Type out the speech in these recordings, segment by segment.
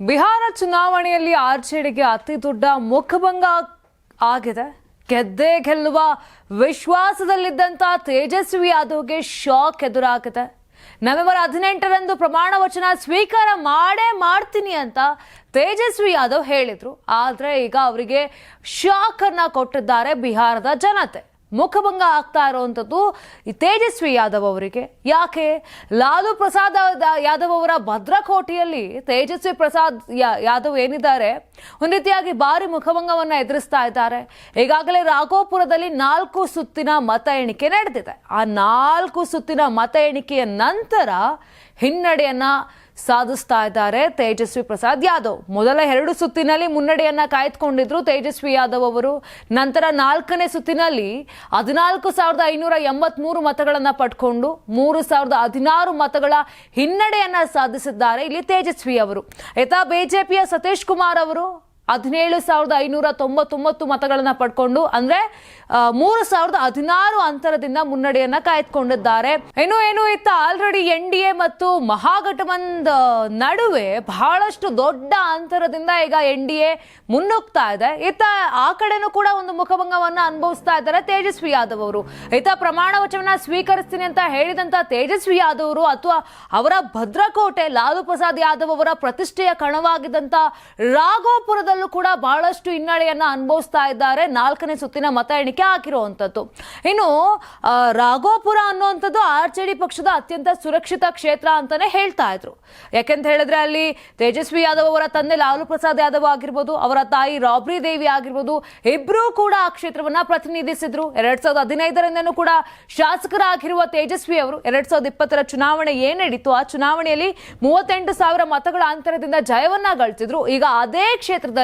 ಬಿಹಾರ ಚುನಾವಣೆಯಲ್ಲಿ ಆರ್ಜೆಡಿಗೆ ಅತಿ ದೊಡ್ಡ ಮುಖಭಂಗ ಆಗಿದೆ. ಗೆದ್ದೇ ಗೆಲ್ಲುವ ವಿಶ್ವಾಸದಲ್ಲಿದ್ದಂತ ತೇಜಸ್ವಿ ಯಾದವ್ಗೆ ಶಾಕ್ ಎದುರಾಗಿದೆ. ನವೆಂಬರ್ ಹದಿನೆಂಟರಂದು ಪ್ರಮಾಣ ವಚನ ಸ್ವೀಕಾರ ಮಾಡೇ ಮಾಡ್ತೀನಿ ಅಂತ ತೇಜಸ್ವಿ ಯಾದವ್ ಹೇಳಿದ್ರು. ಆದರೆ ಈಗ ಅವರಿಗೆ ಶಾಕ್ ಅನ್ನ ಕೊಟ್ಟಿದ್ದಾರೆ ಬಿಹಾರದ ಜನತೆ. ಮುಖಭಂಗ ಆಗ್ತಾ ಇರುವಂಥದ್ದು ತೇಜಸ್ವಿ ಯಾದವ್ ಅವರಿಗೆ. ಯಾಕೆ? ಲಾಲು ಪ್ರಸಾದ್ ಯಾದವ್ ಅವರ ಭದ್ರಕೋಟೆಯಲ್ಲಿ ತೇಜಸ್ವಿ ಪ್ರಸಾದ್ ಯಾದವ್ ಏನಿದ್ದಾರೆ, ಒಂದು ರೀತಿಯಾಗಿ ಭಾರಿ ಮುಖಭಂಗವನ್ನು ಎದುರಿಸ್ತಾ ಇದ್ದಾರೆ. ಈಗಾಗಲೇ ರಾಘೋಪುರದಲ್ಲಿ ನಾಲ್ಕು ಸುತ್ತಿನ ಮತ ಎಣಿಕೆ ನಡೆದಿದೆ. ಆ ನಾಲ್ಕು ಸುತ್ತಿನ ಮತ ಎಣಿಕೆಯ ನಂತರ ಹಿನ್ನಡೆಯನ್ನ ಸಾಧಿಸ್ತಾ ಇದ್ದಾರೆ ತೇಜಸ್ವಿ ಪ್ರಸಾದ್ ಯಾದವ್ ಮೊದಲ ಎರಡು ಸುತ್ತಿನಲ್ಲಿ ಮುನ್ನಡೆಯನ್ನ ಕಾಯ್ದುಕೊಂಡಿದ್ರು. ತೇಜಸ್ವಿ ಯಾದವ್ ಅವರು ನಂತರ ನಾಲ್ಕನೇ ಸುತ್ತಿನಲ್ಲಿ ಹದಿನಾಲ್ಕು ಸಾವಿರದ ಐನೂರ ಎಂಬತ್ಮೂರು ಮತಗಳನ್ನ ಪಡ್ಕೊಂಡು ಮೂರು ಸಾವಿರದ ಹದಿನಾರು ಮತಗಳ ಹಿನ್ನಡೆಯನ್ನ ಸಾಧಿಸಿದ್ದಾರೆ ಇಲ್ಲಿ ತೇಜಸ್ವಿ ಅವರು. ಯಥಾ ಬಿಜೆಪಿಯ ಸತೀಶ್ ಕುಮಾರ್ ಅವರು ಹದಿನೇಳು ಸಾವಿರದ ಐನೂರ ತೊಂಬತ್ತೊಂಬತ್ತು ಮತಗಳನ್ನು ಪಡ್ಕೊಂಡು, ಅಂದ್ರೆ ಮೂರು ಸಾವಿರದ ಹದಿನಾರು ಅಂತರದಿಂದ ಮುನ್ನಡೆಯನ್ನ ಕಾಯ್ದುಕೊಂಡಿದ್ದಾರೆ. ಇನ್ನು ಏನು ಇತ್ತ ಆಲ್ರೆಡಿ ಎನ್ ಡಿ ಎ ಮತ್ತು ಮಹಾಘಟಬಂಧ ನಡುವೆ ಬಹಳಷ್ಟು ದೊಡ್ಡ ಅಂತರದಿಂದ ಈಗ ಎನ್ ಡಿ ಎ ಮುನ್ನುಗ್ತಾ ಇದೆ. ಇತ್ತ, ಆ ಕಡೆನೂ ಕೂಡ ಒಂದು ಮುಖಭಂಗವನ್ನ ಅನುಭವಿಸ್ತಾ ಇದ್ದಾರೆ ತೇಜಸ್ವಿ ಯಾದವ್ ಅವರು. ಇತ್ತ, ಪ್ರಮಾಣ ವಚನ ಸ್ವೀಕರಿಸ್ತೀನಿ ಅಂತ ಹೇಳಿದಂತ ತೇಜಸ್ವಿ ಯಾದವ್ ಅವರು, ಅಥವಾ ಅವರ ಭದ್ರಕೋಟೆ ಲಾಲು ಪ್ರಸಾದ್ ಯಾದವ್ ಅವರ ಪ್ರತಿಷ್ಠೆಯ ಕಣವಾಗಿದ್ದಂತ ರಾಘೋಪುರದಲ್ಲೂ ಕೂಡ ಬಹಳಷ್ಟು ಹಿನ್ನಡೆಯನ್ನ ಅನುಭವಿಸ್ತಾ ಇದ್ದಾರೆ. ನಾಲ್ಕನೇ ಸುತ್ತಿನ ಮತ ಎಣಿಕೆ ಆಗಿರುವಂತದ್ದು. ಇನ್ನು ರಾಘೋಪುರ ಅನ್ನುವಂಥದ್ದು ಆರ್ ಜೆ ಡಿ ಪಕ್ಷದ ಅತ್ಯಂತ ಸುರಕ್ಷಿತ ಕ್ಷೇತ್ರ ಅಂತಾನೆ ಹೇಳ್ತಾ ಇದ್ರು. ಯಾಕೆಂತ ಹೇಳಿದ್ರೆ ಅಲ್ಲಿ ತೇಜಸ್ವಿ ಯಾದವ್ ಅವರ ತಂದೆ ಲಾಲು ಪ್ರಸಾದ್ ಯಾದವ್ ಆಗಿರ್ಬೋದು, ಅವರ ತಾಯಿ ರಾಬ್ರಿ ದೇವಿ ಆಗಿರ್ಬೋದು ಇಬ್ಬರೂ ಕೂಡ ಆ ಕ್ಷೇತ್ರವನ್ನ ಪ್ರತಿನಿಧಿಸಿದ್ರು. ಎರಡ್ ಸಾವಿರದ ಹದಿನೈದರಿಂದನೂ ಕೂಡ ಶಾಸಕರಾಗಿರುವ ತೇಜಸ್ವಿ ಅವರು ಎರಡ್ ಸಾವಿರದ ಇಪ್ಪತ್ತರ ಚುನಾವಣೆ ಏನ್ ನಡೀತು? ಆ ಚುನಾವಣೆಯಲ್ಲಿ ಮೂವತ್ತೆಂಟು ಸಾವಿರ ಮತಗಳ ಅಂತರದಿಂದ ಜಯವನ್ನ ಗಳಿಸಿದ್ರು. ಈಗ ಅದೇ ಕ್ಷೇತ್ರದಲ್ಲಿ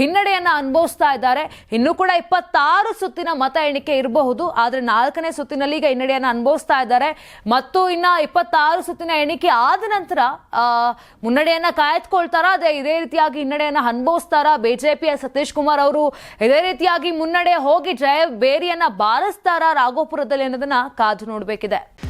ಹಿನ್ನಡೆಯನ್ನ ಅನುಭವಿಸ್ತಾ ಇದ್ದಾರೆ. ಇನ್ನು ಕೂಡ ಇಪ್ಪತ್ತಾರು ಸುತ್ತಿನ ಮತ ಎಣಿಕೆ ಇರಬಹುದು. ಆದರೆ ನಾಲ್ಕನೇ ಸುತ್ತಿನಲ್ಲಿ ಈಗ ಹಿನ್ನಡೆಯನ್ನ ಅನುಭವಿಸ್ತಾ ಇದ್ದಾರೆ. ಮತ್ತು ಇನ್ನ ಇಪ್ಪತ್ತಾರು ಸುತ್ತಿನ ಎಣಿಕೆ ಆದ ನಂತರ ಮುನ್ನಡೆಯನ್ನ ಕಾಯ್ದುಕೊಳ್ತಾರ? ಅದೇ, ಇದೇ ರೀತಿಯಾಗಿ ಹಿನ್ನಡೆಯನ್ನ ಅನುಭವಿಸ್ತಾರ? ಬಿಜೆಪಿಯ ಸತೀಶ್ ಕುಮಾರ್ ಅವರು ಇದೇ ರೀತಿಯಾಗಿ ಮುನ್ನಡೆ ಹೋಗಿ ಜಯ ಬೇರಿಯನ್ನ ಬಾರಿಸ್ತಾರಾ ರಾಘೋಪುರದಲ್ಲಿ ಅನ್ನೋದನ್ನ ಕಾದು ನೋಡ್ಬೇಕಿದೆ.